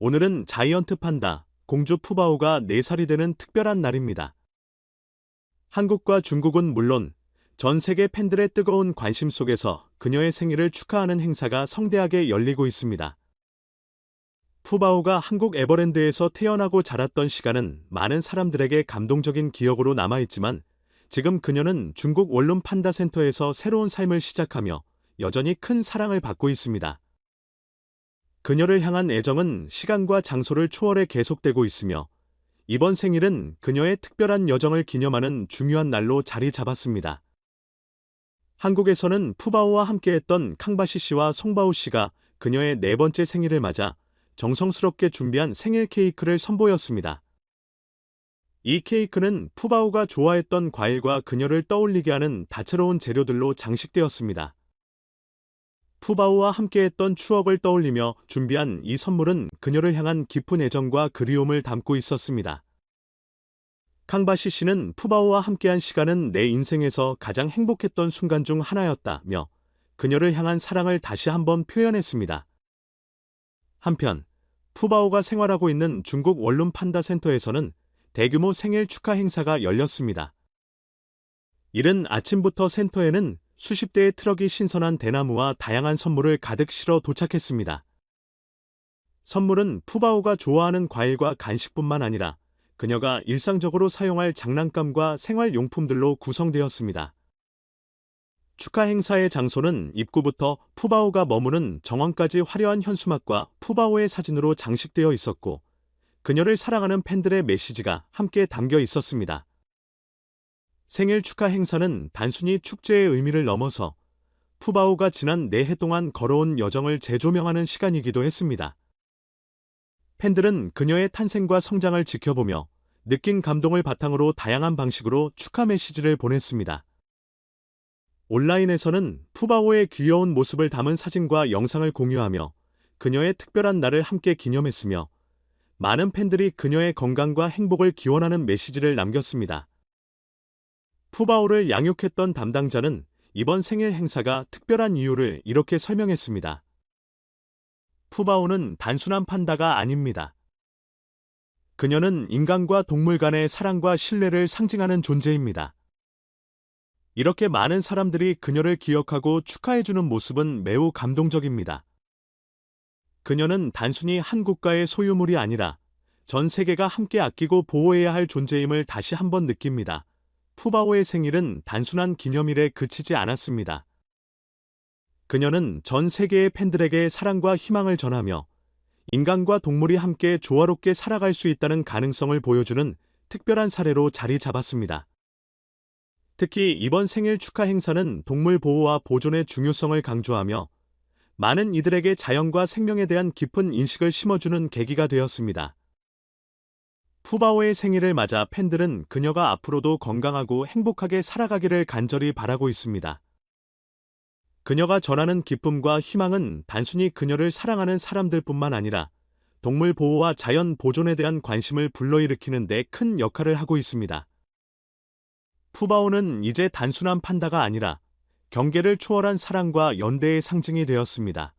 오늘은 자이언트 판다, 공주 푸바오가 4살이 되는 특별한 날입니다. 한국과 중국은 물론 전 세계 팬들의 뜨거운 관심 속에서 그녀의 생일을 축하하는 행사가 성대하게 열리고 있습니다. 푸바오가 한국 에버랜드에서 태어나고 자랐던 시간은 많은 사람들에게 감동적인 기억으로 남아있지만 지금 그녀는 중국 원룸 판다 센터에서 새로운 삶을 시작하며 여전히 큰 사랑을 받고 있습니다. 그녀를 향한 애정은 시간과 장소를 초월해 계속되고 있으며 이번 생일은 그녀의 특별한 여정을 기념하는 중요한 날로 자리 잡았습니다. 한국에서는 푸바오와 함께했던 캉바시 씨와 송바오 씨가 그녀의 네 번째 생일을 맞아 정성스럽게 준비한 생일 케이크를 선보였습니다. 이 케이크는 푸바오가 좋아했던 과일과 그녀를 떠올리게 하는 다채로운 재료들로 장식되었습니다. 푸바오와 함께했던 추억을 떠올리며 준비한 이 선물은 그녀를 향한 깊은 애정과 그리움을 담고 있었습니다. 캉바시 씨는 푸바오와 함께한 시간은 내 인생에서 가장 행복했던 순간 중 하나였다며 그녀를 향한 사랑을 다시 한번 표현했습니다. 한편 푸바오가 생활하고 있는 중국 원룸 판다 센터에서는 대규모 생일 축하 행사가 열렸습니다. 이른 아침부터 센터에는 수십 대의 트럭이 신선한 대나무와 다양한 선물을 가득 실어 도착했습니다. 선물은 푸바오가 좋아하는 과일과 간식뿐만 아니라 그녀가 일상적으로 사용할 장난감과 생활용품들로 구성되었습니다. 축하 행사의 장소는 입구부터 푸바오가 머무는 정원까지 화려한 현수막과 푸바오의 사진으로 장식되어 있었고, 그녀를 사랑하는 팬들의 메시지가 함께 담겨 있었습니다. 생일 축하 행사는 단순히 축제의 의미를 넘어서 푸바오가 지난 4해 동안 걸어온 여정을 재조명하는 시간이기도 했습니다. 팬들은 그녀의 탄생과 성장을 지켜보며 느낀 감동을 바탕으로 다양한 방식으로 축하 메시지를 보냈습니다. 온라인에서는 푸바오의 귀여운 모습을 담은 사진과 영상을 공유하며 그녀의 특별한 날을 함께 기념했으며 많은 팬들이 그녀의 건강과 행복을 기원하는 메시지를 남겼습니다. 푸바오를 양육했던 담당자는 이번 생일 행사가 특별한 이유를 이렇게 설명했습니다. 푸바오는 단순한 판다가 아닙니다. 그녀는 인간과 동물 간의 사랑과 신뢰를 상징하는 존재입니다. 이렇게 많은 사람들이 그녀를 기억하고 축하해주는 모습은 매우 감동적입니다. 그녀는 단순히 한 국가의 소유물이 아니라 전 세계가 함께 아끼고 보호해야 할 존재임을 다시 한번 느낍니다. 푸바오의 생일은 단순한 기념일에 그치지 않았습니다. 그녀는 전 세계의 팬들에게 사랑과 희망을 전하며 인간과 동물이 함께 조화롭게 살아갈 수 있다는 가능성을 보여주는 특별한 사례로 자리 잡았습니다. 특히 이번 생일 축하 행사는 동물 보호와 보존의 중요성을 강조하며 많은 이들에게 자연과 생명에 대한 깊은 인식을 심어주는 계기가 되었습니다. 푸바오의 생일을 맞아 팬들은 그녀가 앞으로도 건강하고 행복하게 살아가기를 간절히 바라고 있습니다. 그녀가 전하는 기쁨과 희망은 단순히 그녀를 사랑하는 사람들뿐만 아니라 동물 보호와 자연 보존에 대한 관심을 불러일으키는 데 큰 역할을 하고 있습니다. 푸바오는 이제 단순한 판다가 아니라 경계를 초월한 사랑과 연대의 상징이 되었습니다.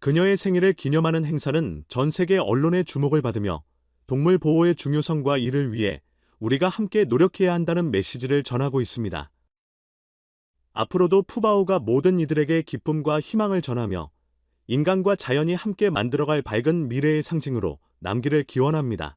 그녀의 생일을 기념하는 행사는 전 세계 언론의 주목을 받으며 동물 보호의 중요성과 이를 위해 우리가 함께 노력해야 한다는 메시지를 전하고 있습니다. 앞으로도 푸바오가 모든 이들에게 기쁨과 희망을 전하며 인간과 자연이 함께 만들어갈 밝은 미래의 상징으로 남기를 기원합니다.